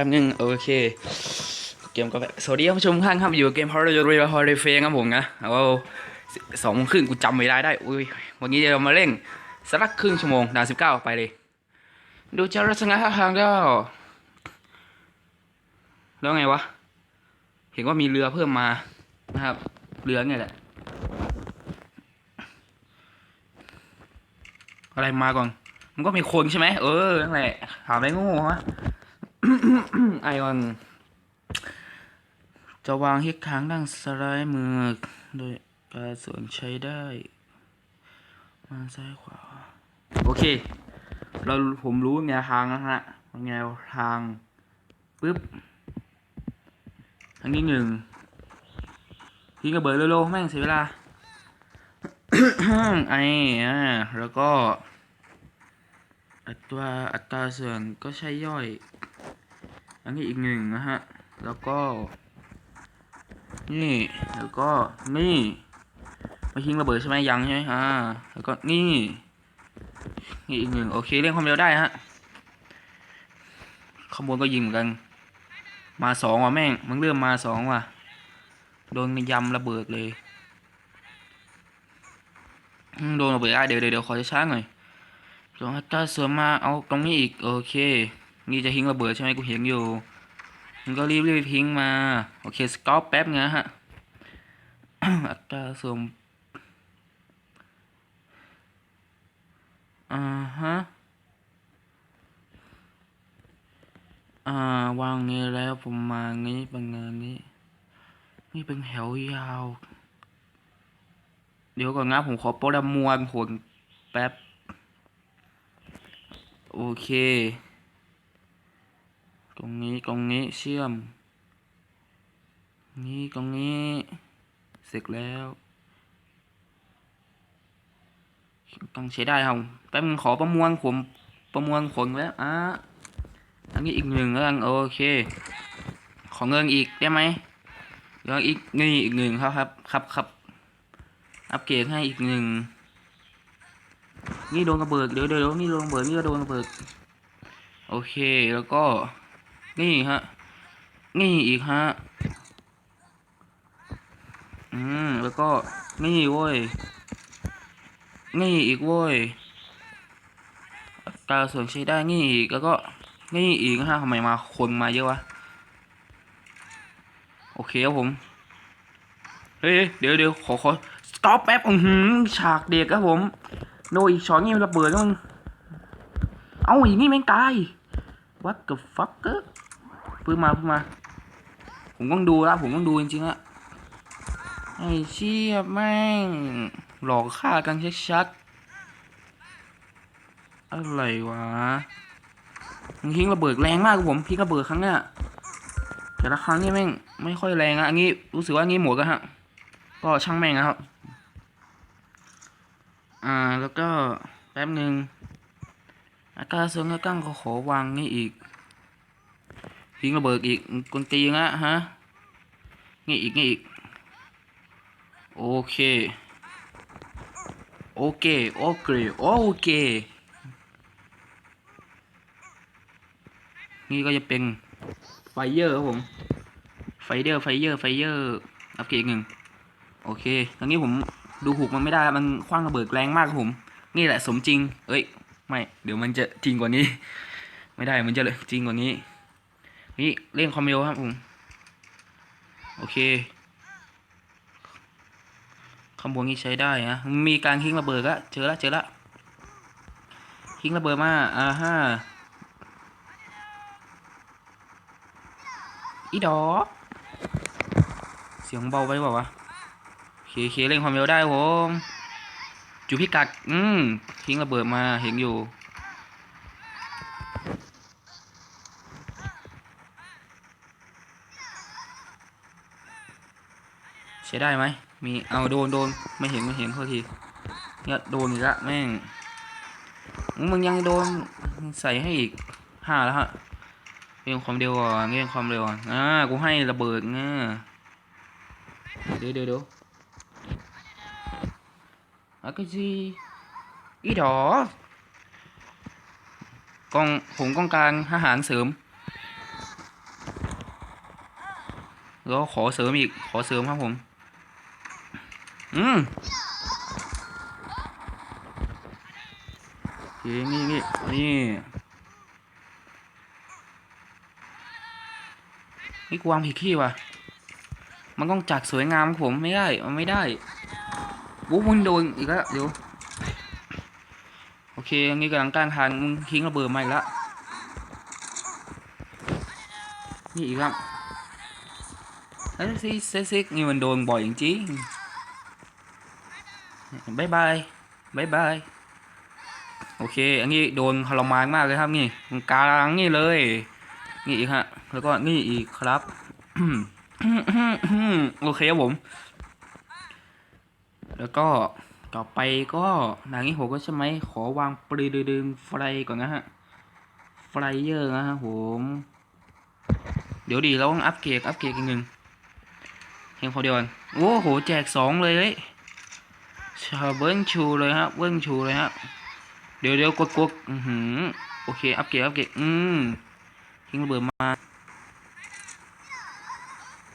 ป๊บนึงโอเค เกมก็แบบสวัสดีท่านผู้ชมทุกท่านครับอยู่กับเกม Horror r e a l Horror f a ครับผมนะเอาสองโมงครึ่งกูจำเวลาได้อุ้ยวันนี้เรามาเล่นสักครึ่งชั่วโมงดาวสิบเก้าไปเลย ดูเจ้ารัศมีท่าทางแล้วแล้วไงวะ เห็นว่ามีเรือเพิ่มมานะครับ เรือเนี่ยแหละ อะไรมาก่อน มันก็มีคนใช่ไหมเออนั่นแหละถามอะไรโง่ฮะ ไอออน จะวางที่ค้างด้านซ้ายมือ โดยการสวนใช้ได้มาซ้ายขวา โอเค เราผมรู้แนวทางแล้วฮะแนวทางปึ๊บอันนี้หนึ่งทิ้งกระเบิดเร็วๆแม่งเสียเวลาไออ่าแล้วก็ อัตราอัตราส่วนก็ใช้ย่อย อันนี้อีกหนึ่งนะฮะ แล้วก็ นี่ แล้วก็นี่ไม่ทิ้งระเบิดใช่ไหมยังใช่ไหมอ่า แล้วก็นี่นี่อีกหนึ่งโอเคเร่งความเร็วได้ฮะขบวนก็ยิงเหมือนกัน มาสองว่ะแม่ง มึงเริ่มมาสองว่ะ โดนยำระเบิดเลย โดนระเบิดได้เดี๋ยวเดี๋ยวขอช้าๆหน่อยลองอัตราส่วนมาเอาตรงนี้อีก โอเค นี่จะทิ้งระเบิดใช่ไหมกูเห็นอยู่มึงก็รีบรีบทิ้งมา โอเคสต็อปแป๊บนึงนะฮะอัตราส่วนอ่าฮะอ่าวางนี้แล้วผมมางี้เป็นงานนี้ นี่เป็นแถวยาว เดี๋ยวก่อนนะผมขอโประมวลผลแป๊บ โอเค ตรงนี้ตรงนี้เชื่อม นี่ตรงนี้เสร็จแล้ว ต้องใช้ได้ครับแป๊บนึงขอประมวลผมประมวลผลแล้วอะอันนี้อีกหนึ่งแล้วกันโอเค ขอเงินอีกได้ไหมแล้วอีกนี่อีกหนึ่งครับครับครับครับอัปเกรดให้อีกหนึ่งนี่โดนกระเบิดเดี๋ยวเดี๋ยวนี่โดนระเบิดนี่ก็โดนระเบิดโอเคแล้วก็ นี่ฮะ นี่อีกฮะ อืม แล้วก็นี่เว้ย นี่อีกเว้ยอัตราส่วนใช้ได้นี่อีกแล้วก็นี่อีกฮะทำไมมาคนมาเยอะวะ โอเคครับผม เฮ้ยเดี๋ยวเดี๋ยวขอขอ stop แป๊บอือหือฉากเด็กครับผม โนอีกช็อตนี่ระเบิดแล้วมึงเอาอีกนี่แม่งตาย what the fuck พึ่งมาพึ่งมา ผมต้องดูแล้วผมต้องดูจริงๆอะไอ้เชี่ยแม่งหลอกฆ่ากันชัดๆอะไรวะมึงทิ้งระเบิดแรงมากครับผมทิ้งระเบิดครั้งเนี้ยแต่ละครั้งนี่แม่งไม่ค่อยแรงอะอันนี้รู้สึกว่านี้หมดแล้วฮะก็ช่างแม่งนะครับ อ่าแล้วก็แป๊บหนึ่งอาการเสริมกระกั้งก็ขอวางนี่อีก ทิ้งระเบิดอีกกลตีนะฮะนี่อีกนี่อีก โอเค โอเค โอเค โอเค นี่ก็จะเป็นไฟเยอร์ครับผม ไฟเดอร์ ไฟเยอร์ ไฟเยอร์อัปเกรดหนึ่งโอเคตอนนี้ผมดูหูกมันไม่ได้ มันคว้างระเบิดแรงมากครับผม นี่แหละสมจริง เอ้ย ไม่ เดี๋ยวมันจะจริงกว่านี้ ไม่ได้ มันจะเลยจริงกว่านี้ นี่เร่งความเร็วครับผมโอเคคำบวงนี้ใช้ได้นะมีการทิ้งระเบิดละเจอละเจอละทิ้งระเบิดมาอ่าฮะอีดอเสียงเบาไปเปล่าวะเคเคเร่งความเร็วได้ผม จุพิกัด อืมทิ้งระเบิดมาเห็นอยู่ ใช้ได้ไหมมีเอาโดนโดนไม่เห็นไม่เห็นโทษทีเนี่ยโดนอีกละแม่งมึงยังโดนใส่ให้อีกห้าแล้วฮะเรียงความเร็วก่อนเรียงความเร็วก่อนอ่ากูให้ระเบิดเง่าเดี๋ยวเดี๋ยวเดี๋ยวอะก็จีอีดอกองผมต้องการอาหารเสริมแล้วขอเสริมอีกขอเสริมครับผม อืมโอเคนี่นี่นี่นี่กูวางผิดที่ว่ะ มันต้องจัดสวยงามผมไม่ได้ มันไม่ได้วุ้มึงโดนอีกแล้วเดี๋ยว โอเคนี่กำลังกลางทางมึงทิ้งระเบิดมาอีกแล้วนี่อีกแล้วเอ้ยซิซิซินี่มันโดนบ่อยจริงๆ บายบายบายบายโอเค อันนี้โดนทรมานมากเลยครับนี่กลางนี่เลย นี่อีกฮะ แล้วก็นี่อีกครับโอเคครับผม แล้วก็ต่อไปก็นังนี้ผมก็ใช่ไหมขอวางปรีดึงไฟก่อนนะฮะ ไฟเยอร์นะฮะผม เดี๋ยวดีเราต้องอัปเกรดอัปเกรดอีกหนึ่งเพียงพอเดียวกันโอ้โห แจกสองเลยเฮ้ย ชาเบิ้งชูเลยฮะเบิ้งชูเลยฮะเดี๋ยวเดี๋ยวกดกดอือหือโอเค อัปเกรดอัปเกรดอืมทิ้งระเบิดมา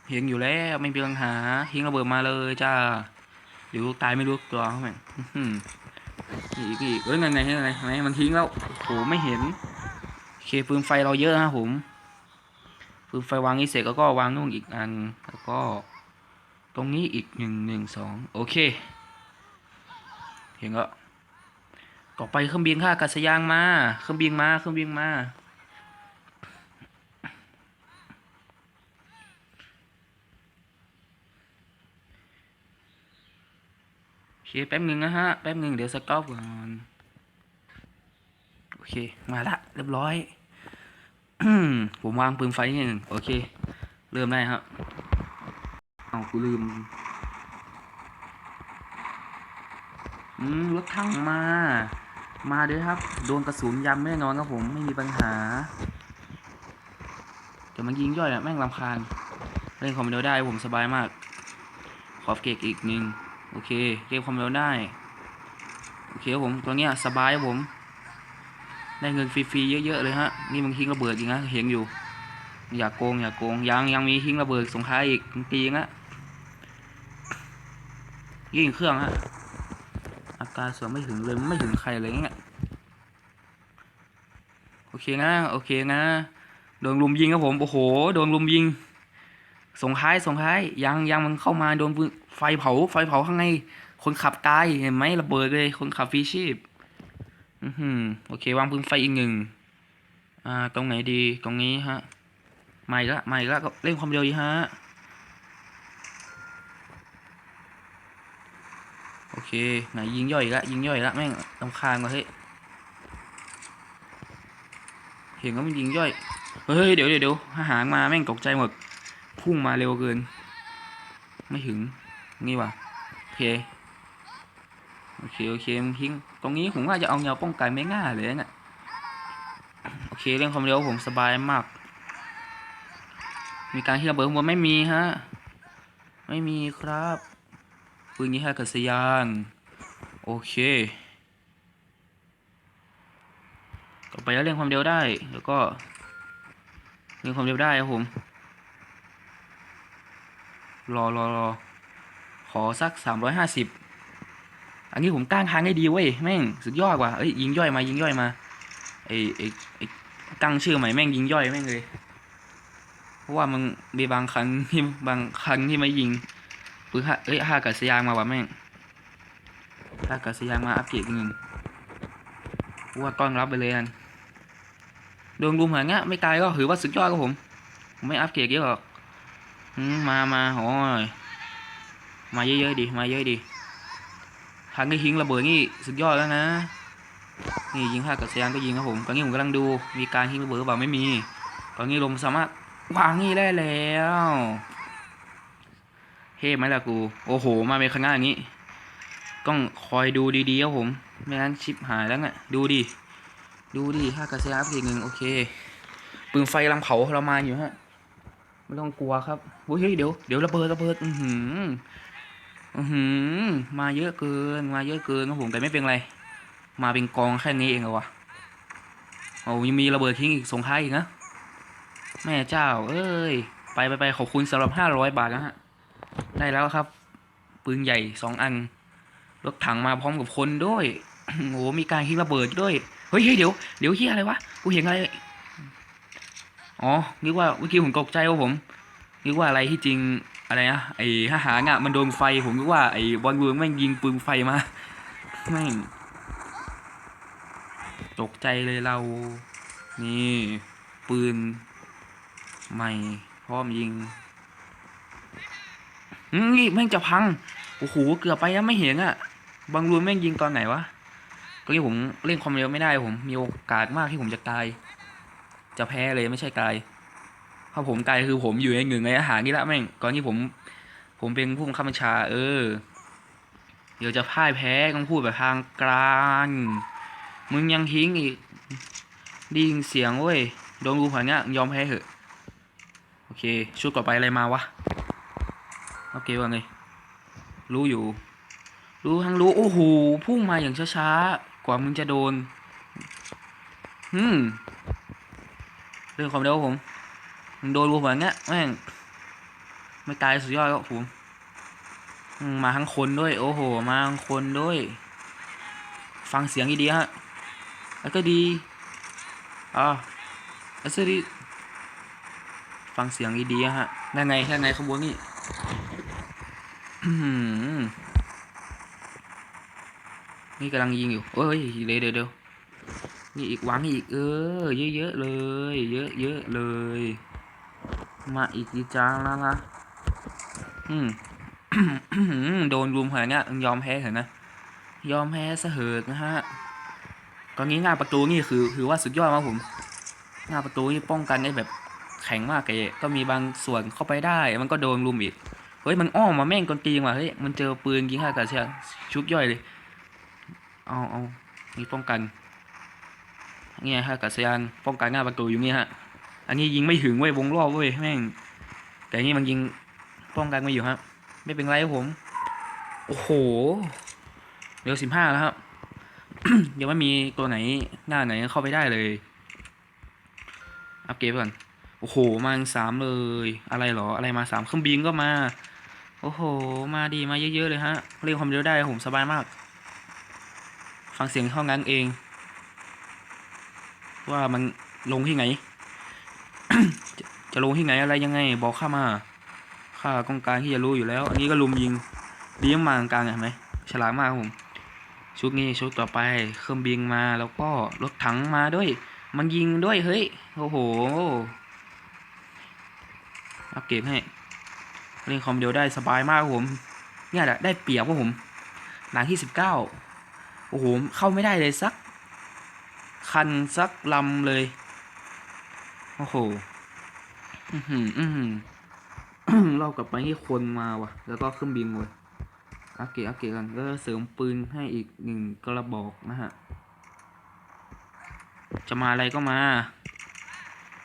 เห็นอยู่แล้วไม่มีปัญหาทิ้งระเบิดมาเลยจ้าเดี๋ยวตายไม่รู้ตัวเขาไหมอื้อหือนี่อีกอีกเอ้ยไงไงไงไงไงมันทิ้งแล้วโอ้โหไม่เห็นโอเคปืนไฟเราเยอะนะผมปืนไฟวางนี้เสร็จแล้วก็วางนู่นอีกอันแล้วก็ ตรงนี้อีกหนึ่งหนึ่งสองโอเค เห็นแล้วต่อไปเครื่องบินค่าอากาศยานมา เครื่องบินมา เครื่องบินมา โอเค แป๊บหนึ่งนะฮะ แป๊บหนึ่งเดี๋ยวสต็อปก่อน โอเค มาละ เรียบร้อย ผมวางปืนไฟนี่หนึ่งโอเค เริ่มได้ครับ เอากูลืม อืมรถถังมา มาเด้อครับ โดนกระสุนยำแน่นอนครับผมไม่มีปัญหาแต่มันยิงย่อยอะแม่งลำคาญเล่นคอมเมดได้ผมสบายมาก ขอบเกกอีกหนึ่งโอเคเล่นคอมเมดได้ โอเคครับผมตัวเนี้ยสบายครับผม ได้เงินฟรีๆเยอะๆเลยฮะ นี่มึงทิ้งระเบิดจริงนะเห็นอยู่ อย่าโกงอย่าโกงยังยังมีทิ้งระเบิดสงท้ายอีกปีงอะยิงเครื่องฮะ การส่วนไม่ถึงเลยไม่ถึงใครเลยเงี้ยโอเคนะ โอเคนะ โดนลุมยิงครับผม โอ้โห โดนลุมยิง ส่งท้ายส่งท้าย ยังยังมันเข้ามาโดนไฟเผา ไฟเผาข้างใน คนขับตายเห็นไหมระเบิดเลย คนขับฟีชีพ อือหือโอเควางปืนไฟอีกหนึ่ง อ่า ตรงไหนดี ตรงนี้ฮะ ไม่ละไม่ละก็เล่นความเร็วดีฮะ โอเคไหนยิงย่อยอีกละยิงย่อยอีกละแม่งลำคาญว่ะเฮ้ยเห็นว่ามันยิงย่อยเฮ้ยเดี๋ยวเดี๋ยวเดี๋ยวทหารมาแม่งตกใจหมดพุ่งมาเร็วเกิน ไม่ถึงนี่ว่ะโอเคโอเคโอเคมึงทิ้งตรงนี้ผมว่าจะเอาแนวป้องกันไม่ง่ายเลยเนี่ยโอเคเรื่องความเร็วผมสบายมาก มีการที่ระเบิดข้างบนไม่มีฮะไม่มีครับ ปืนยี่ห้อกัศยาน โอเคต่อไปแล้วเร่งความเร็วได้ แล้วก็เร่งความเร็วได้ครับผม รอรอรอขอสักสามร้อยห้าสิบอันนี้ผมตั้งทางให้ดีเว้ยแม่งสุดยอดว่ะเอ้ยยิงย่อยมายิงย่อยมาไอ้ไอ้ไอ้ตั้งชื่อใหม่แม่งยิงย่อยแม่งเลย เพราะว่ามันมีบางครั้งที่บางครั้งที่ไม่ยิง ปืนห้าเอ้ยห้ากัศยานมาว่ะแม่งห้ากัศยานมาอัปเกรดหนึ่งว่าต้อนรับไปเลยอันโดนรุมอย่างเงี้ยไม่ตายก็ถือว่าสุดยอดครับผม ผมไม่อัปเกรดเยอะหรอกมามาโอ้ยมาเยอะๆดิมาเยอะดิทางนี้ทิ้งระเบิดนี่สุดยอดแล้วนะนี่ยิงห้ากับสยานก็ยิงครับผมตอนนี้ผมกำลังดูมีการทิ้งระเบิดหรือเปล่าไม่มี ตอนนี้ลมสามารถวางนี่ได้แล้ว เฮ้ไหมล่ะกู โอ้โห มาเป็นคณะอย่างนี้ ต้องคอยดูดีๆครับผม ไม่งั้นชิปหายแล้วไงดูดิ ดูดิห้ากับสยานอีกหนึ่งโอเค ปืนไฟลังเผาเรามาอยู่ฮะ ไม่ต้องกลัวครับเฮ้ยเดี๋ยว เดี๋ยวระเบิดระเบิด อือหือ อือหือ มาเยอะเกิน มาเยอะเกินครับผม แต่ไม่เป็นไร มาเป็นกองแค่นี้เองเหรอวะโอ้ยังมีระเบิดทิ้งอีกส่งท้ายอีกนะ แม่เจ้า เอ้ย ไปไปไปขอบคุณสำหรับห้าร้อยบาทนะฮะ ได้แล้วครับ ปืนใหญ่สองอัน รถถังมาพร้อมกับคนด้วยโอ้โหมีการทิ้งระเบิดด้วยเฮ้ยเฮ้ยเดี๋ยวเดี๋ยวเฮียอะไรวะ กูเห็นอะไร อ๋อนึกว่าเมื่อกี้ผมตกใจว่าผม นึกว่าอะไรที่จริงอะไรนะ ไอ้ทหารอะมันโดนไฟ ผมนึกว่าไอ้บอลลูนแม่งยิงปืนไฟมา แม่ง ตกใจเลยเรา นี่ ปืน ใหม่ พร้อมยิง นี่แม่งจะพัง โอ้โห เกือบไปแล้วไม่เห็นอะบางรูนแม่งยิงตอนไหนวะ ก็นี่ผมเล่นความเร็วไม่ได้ผม มีโอกาสมากที่ผมจะตาย จะแพ้เลยไม่ใช่ตายถ้าผมตายคือผมอยู่ในหนึ่งในอาหารนี่ละแม่ง ก่อนที่ผม ผมเป็นผู้บังคับบัญชา เออ เดี๋ยวจะพ่ายแพ้ต้องพูดแบบทางกลาง มึงยังทิ้งอีกไดียินเสียงเว้ย โดนกูผ่านเนี้ยยอมแพ้เถอะ โอเค ชุดต่อไปอะไรมาวะ โอเคว่าไงรู้อยู่ รู้ทั้งรู้ โอ้โห พุ่งมาอย่างช้าๆ กว่ามึงจะโดนอืมเรื่องความเร็วผม มึงโดนกูแบบเนี้ยแม่ง ไม่ตายสุดยอดครับผมมาทั้งคนด้วย โอ้โห มาทั้งคนด้วย ฟังเสียงดีๆฮะ แล้วก็ดี อ่าแล้วก็ดีฟังเสียงดีๆฮะได้ไงได้ไงขบวนนี่ นี่กำลังยิงอยู่เอ้ยเดี๋ยวเดี๋ยวนี่อีกวางอีกเออ เยอะๆเลย เยอะๆเลย มาอีกดีจังแล้วนะอืมโดนรุมขนาดเนี้ยยอมแพ้เถอะนะ ยอมแพ้ซะเหอะนะฮะตอนนี้หน้าประตูนี่คือถือว่าสุดยอดมากผม หน้าประตูนี่ป้องกันได้แบบแข็งมากเลยก็มีบางส่วนเข้าไปได้ มันก็โดนรุมอีก เฮ้ยมันอ้อมมาแม่งกลตีนว่ะเฮ้ยมันเจอปืนยิงห้ากระเชียชุบย่อยเลยเอาเอานี่ป้องกันนี่ไงฮะกระเซียนป้องกันหน้าประตูอยู่นี่ฮะอันนี้ยิงไม่ถึงเว้ยวงรอบเว้ยแม่งแต่นี่มันยิงป้องกันไม่อยู่ฮะไม่เป็นไรครับผมโอ้โหเดี๋ยวสิบห้าแล้วครับยังไม่มีตัวไหนหน้าไหนเข้าไปได้เลย อัปเกรดก่อน โอ้โหมาสามเลย อะไรหรอ อะไรมาสามเครื่องบินก็มา โอ้โห มาดีมาเยอะๆเลยฮะ เร่งความเร็วได้ผมสบายมาก ฟังเสียงเท่านั้นเอง ว่ามันลงที่ไหนจะจะลงที่ไหนอะไรยังไง บอกข้ามาข้ากองการที่จะรู้อยู่แล้ว อันนี้ก็ลุมยิงดีมากกลางเห็นไหมฉลาดมากผมชุดนี้ชุดต่อไปเครื่องบินมาแล้วก็รถถังมาด้วย มันยิงด้วยเฮ้ยโอ้โหอัปเกรดให้ เล่นคอมเดียวได้สบายมากผม เนี่ยแหละได้เปรียบว่าผม หลังที่สิบเก้าโอ้โห เข้าไม่ได้เลยสัก คันสักลำเลย โอ้โห อือหืออือหือเรากลับไปที่คนมาว่ะ แล้วก็เครื่องบินเว้ยอัปเกรดอัปเกรดกันก็เสริมปืนให้อีกหนึ่งกระบอกนะฮะ จะมาอะไรก็มา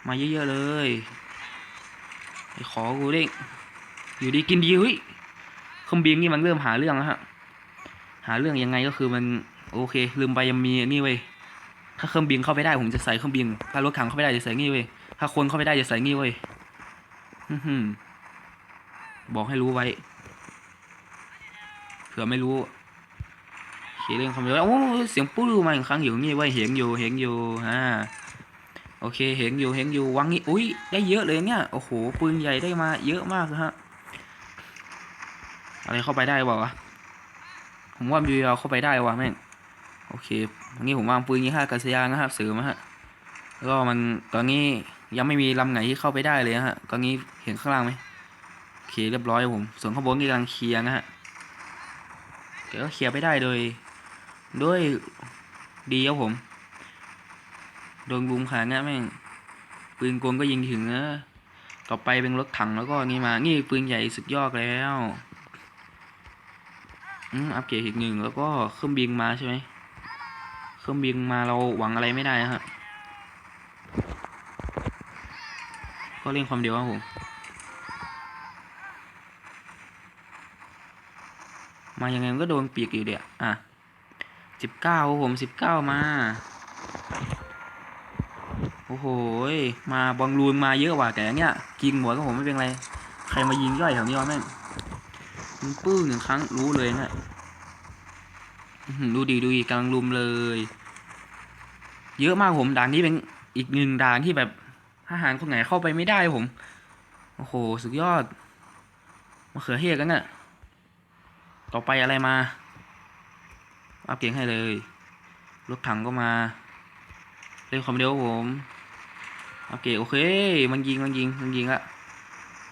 มาเยอะๆเลยไอ้ขอกูดิ อยู่ดีกินดีเฮ้ยเครื่องบินนี่มันเริ่มหาเรื่องแล้วฮะ หาเรื่องยังไงก็คือมันโอเค ลืมไปยังมีนี่เว้ยถ้าเครื่องบินเข้าไปได้ผมจะใส่เครื่องบินถ้ารถถังเข้าไปได้จะใส่นี่เว้ยถ้าคนเข้าไปได้จะใส่นี่เว้ยบอกให้รู้ไว้เผื่อไม่รู้เขียนเรื่องคำเดียวโอ้เสียงปื้มาอีกครั้งอยู่นี่เว้ยเห็นอยู่เห็นอยู่อ่าโอเคเห็นอยู่เห็นอยู่วังนี่อุ้ยได้เยอะเลยเนี่ยโอ้โหปืนใหญ่ได้มาเยอะมากเลยฮะ อะไรเข้าไปได้บ่าวะผมว่ามีเราเข้าไปได้ว่ะแม่งโอเคอันนี้ผมวางปืนยี่ห้ากระสยานนะครับเสริมนะฮะแล้วก็มันตอนนี้ยังไม่มีลำไหนที่เข้าไปได้เลยฮะตอนนี้เห็นข้างล่างไหมโอเคเรียบร้อยผม ส่วนข้างบนนี่กำลังเคลียร์นะฮะเดี๋ยวก็เคลียร์ไปได้โดยด้วยดีครับผมโดนรุมขาดเนี้ยแม่งปืนกลก็ยิงถึงนะต่อไปเป็นรถถังแล้วก็นี่มา นี่ปืนใหญ่สุดยอดแล้ว อืมอัปเกรดอีกหนึ่งแล้วก็เครื่องบินมาใช่ไหมเครื่องบินมาเราหวังอะไรไม่ได้นะฮะก็เล่นความเดียวครับผมมายังไงมันก็โดนปีกอยู่เดียอะสิบเก้าผมสิบเก้ามา โอ้โหยมาบอลลูนมาเยอะกว่าแต่เนี้ยกินหมดก็ผมไม่เป็นไร ใครมายิงย่อยแถวนี้วะแม่ง ปื้งหนึ่งครั้งรู้เลยนะดูดีดูดีกำลังลุมเลย เยอะมากผมด่านนี้เป็นอีกหนึ่งด่านที่แบบทหารคนไหนเข้าไปไม่ได้ผม โอ้โห สุดยอดมะเขือเทศกันน่ะ ต่อไปอะไรมา อัพเกียงให้เลย รถถังก็มาเล่นความเร็วผม อัพเกรดโอเค มันยิงมันยิงมันยิงละ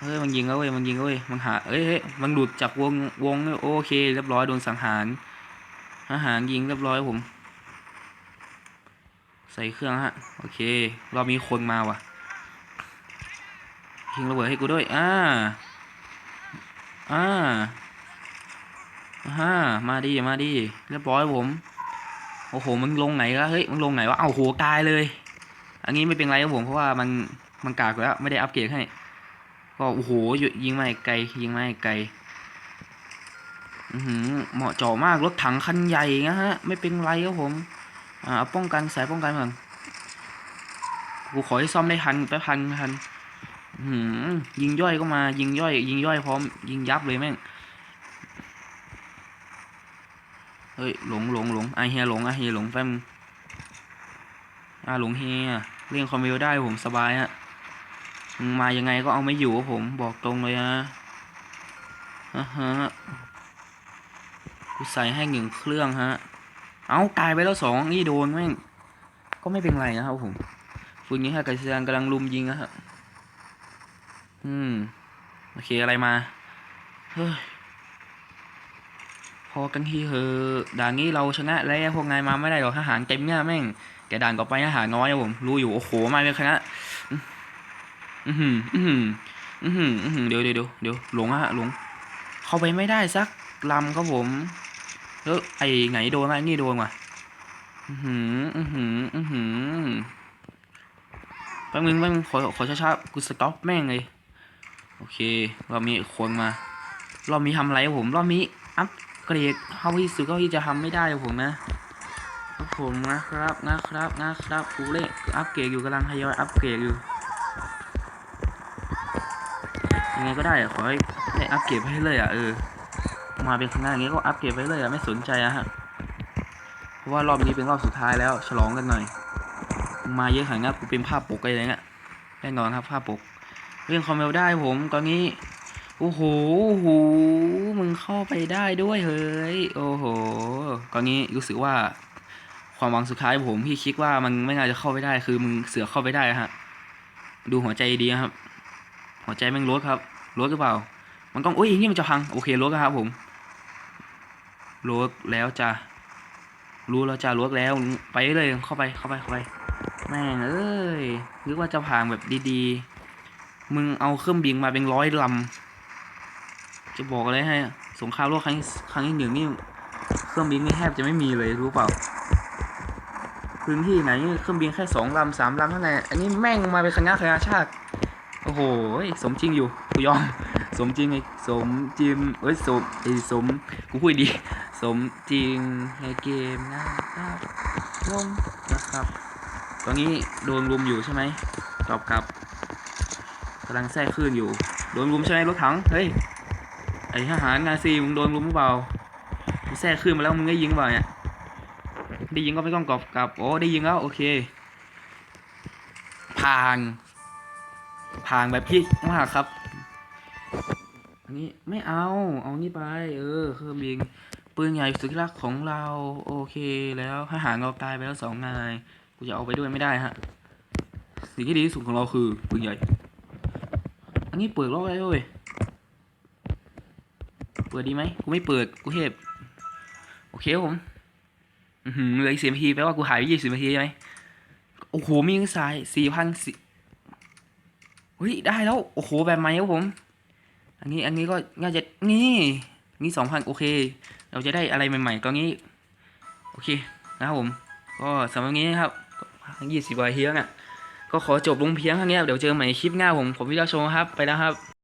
เฮ้ยมันยิงแล้วเว้ยมันยิงแล้วเว้ยมันหาเอ้ยเฮ้ยมันหลุดจากวงวงโอเคเรียบร้อยโดนสังหารทหารยิงเรียบร้อยผม ใส่เครื่องฮะโอเคเรามีคนมาว่ะยิงระเบิดให้กูด้วยอ่าอ่าฮ่ามาดีมาดีเรียบร้อยผมโอ้โหมันลงไหนละเฮ้ยมันลงไหนวะเอ้าโหตายเลย อันนี้ไม่เป็นไรครับผมเพราะว่ามันมันกากแล้วไม่ได้อัปเกรดให้ ก็โอ้โหยิงม่ไกลยิงม่ไกลอือหือเหมาะเจาะมากรถถังคันใหญ่นะฮะ ไม่เป็นไรครับผมอ่าเอาป้องกันสายป้องกันก่อนกูขอให้ซ่อมได้ทันไปพันทันอื้อหือยิงย่อยก็มา ยิงย่อย ยิงย่อยพร้อม ยิงยับเลยแม่งเฮ้ยหลงหลงหลงไอเฮียหลงไอเฮียหลงแป๊บนึงอ่าหลงเฮียเล่นคอมพิวได้ผมสบายฮะ มายังไงก็เอาไม่อยู่ครับผมบอกตรงเลยนะอ่าฮะกูใส่ให้หนึ่งเครื่องฮะ เอาตายไปแล้วสองนี่โดนแม่ง ก็ไม่เป็นไรนะครับผมฟืนนี้ฮะกระเซียนกำลังลุมยิงนะฮะอืม โอเคอะไรมา เฮ้ย พอกันทีเหอะด่านนี้เราชนะแล้วพวกนายมาไม่ได้หรอกทหารเต็มเนี่ยแม่ง แต่ด่านต่อไปทหารน้อยอะผม รู้อยู่ โอ้โห มาเป็นคณะ อือหืออือหืออือหืออือหือเดี๋ยวเดี๋ยวเดี๋ยวเดี๋ยวหลงอะฮะหลง เข้าไปไม่ได้สักลำครับผมแล้วไอ้ไหนโดนไอ้นี่โดนว่ะอือหืออือหืออือหือแป๊บนึงแป๊บนึงขอขอช้าๆกูสต็อปแม่งเลยโอเคเรามีคนมาเรามีทำอะไรผมเรามีอัพเกรดเท่าที่สุดก็ที่จะทำไม่ได้ผมนะครับผมนะครับนะครับนะครับกูเล่อัพเกรดอยู่กำลังทยอยอัพเกรดอยู่ ยัง ไงก็ได้อะขอให้ได้อัพเกรดไปให้เลยอะเออ มาเป็นคณะอย่างเงี้ยก็อัพเกรดไปเลยอะไม่สนใจอะฮะเพราะว่ารอบนี้เป็นรอบสุดท้ายแล้วฉลองกันหน่อย มาเยอะขนาดนี้กูเป็นภาพปกอะไรเงี้ยแน่นอนครับภาพปก เรื่องคอมเมลได้ผมตอนนี้โอ้โหโอ้โห มึงเข้าไปได้ด้วยเฮ้ย โอ้โหตอนนี้รู้สึกว่า ความหวังสุดท้ายผมที่คิดว่ามันไม่น่าจะเข้าไปได้คือมึงเสือเข้าไปได้ฮะ ดูหัวใจดีครับ หัวใจแม่งลดครับ ลดหรือเปล่า มันต้องโอ้ยอย่างนี้มันจะพังโอเคลดครับผมลดแล้วจ้ะรู้แล้วจ้ะลดแล้วไปเลยเข้าไปเข้าไปเข้าไปแม่งเอ้ยนึกว่าจะผ่านแบบดีๆ มึงเอาเครื่องบินมาเป็นร้อยลำจะบอกอะไรให้สงครามโลกครั้งครั้งที่หนึ่งนี่เครื่องบินนี่แทบจะไม่มีเลยรู้เปล่าพื้นที่ไหนนี่เครื่องบินแค่สองลำสามลำเท่านั้นอันนี้แม่งมาเป็นคณะคณะชาติ โอ้โหสมจริงอยู่กูยอม สมจริงไงสมจริงเอ้ยสมไอ้สมกูพูดดี สมจริงในเกมนะครับลมนะครับ ตอนนี้โดนรุมอยู่ใช่ไหมตอบกลับกำลังแทรกคลื่นอยู่ โดนรุมใช่ไหมรถถัง เฮ้ย ไอ้ทหารนานซีมึงโดนรุมหรือเปล่ามึงแทรกคลื่นมาแล้วมึงได้ยิงเปล่าเนี่ย ได้ยิงก็ไม่ต้องตอบกลับ โอ้ได้ยิงแล้วโอเค ผ่าน ผ่านแบบพี่มากครับ อันนี้ไม่เอา เอานี่ไป เออเครื่องบินปืนใหญ่สุดที่รักของเรา โอเคแล้วทหารเราตายไปแล้วสองนายกูจะเอาไปด้วยไม่ได้ฮะสิ่งที่ดีที่สุดของเราคือปืนใหญ่ อันนี้เปิดล็อกไว้เว้ยเปิดดีไหมกูไม่เปิดกูเทพโอเคผมเหลืออีกสิบนาทีแปลว่ากูหายไปยี่สิบนาทีใช่ไหมโอ้โหมีเงินสายสี่พันสี่ เฮ้ยได้แล้ว โอ้โหแบบใหม่ครับผม อันนี้อันนี้ก็ง่ายจะนี่นี่สองพันโอเค เราจะได้อะไรใหม่ๆก็นนี้ โอเคนะครับผม ก็สำหรับนี้นะครับยี่สิบกว่าเฮียงอะก็ขอจบลงเพียงเท่านี้เดี๋ยวเจอใหม่คลิปหน้าผม ผมวิจารชงครับ ไปแล้วครับ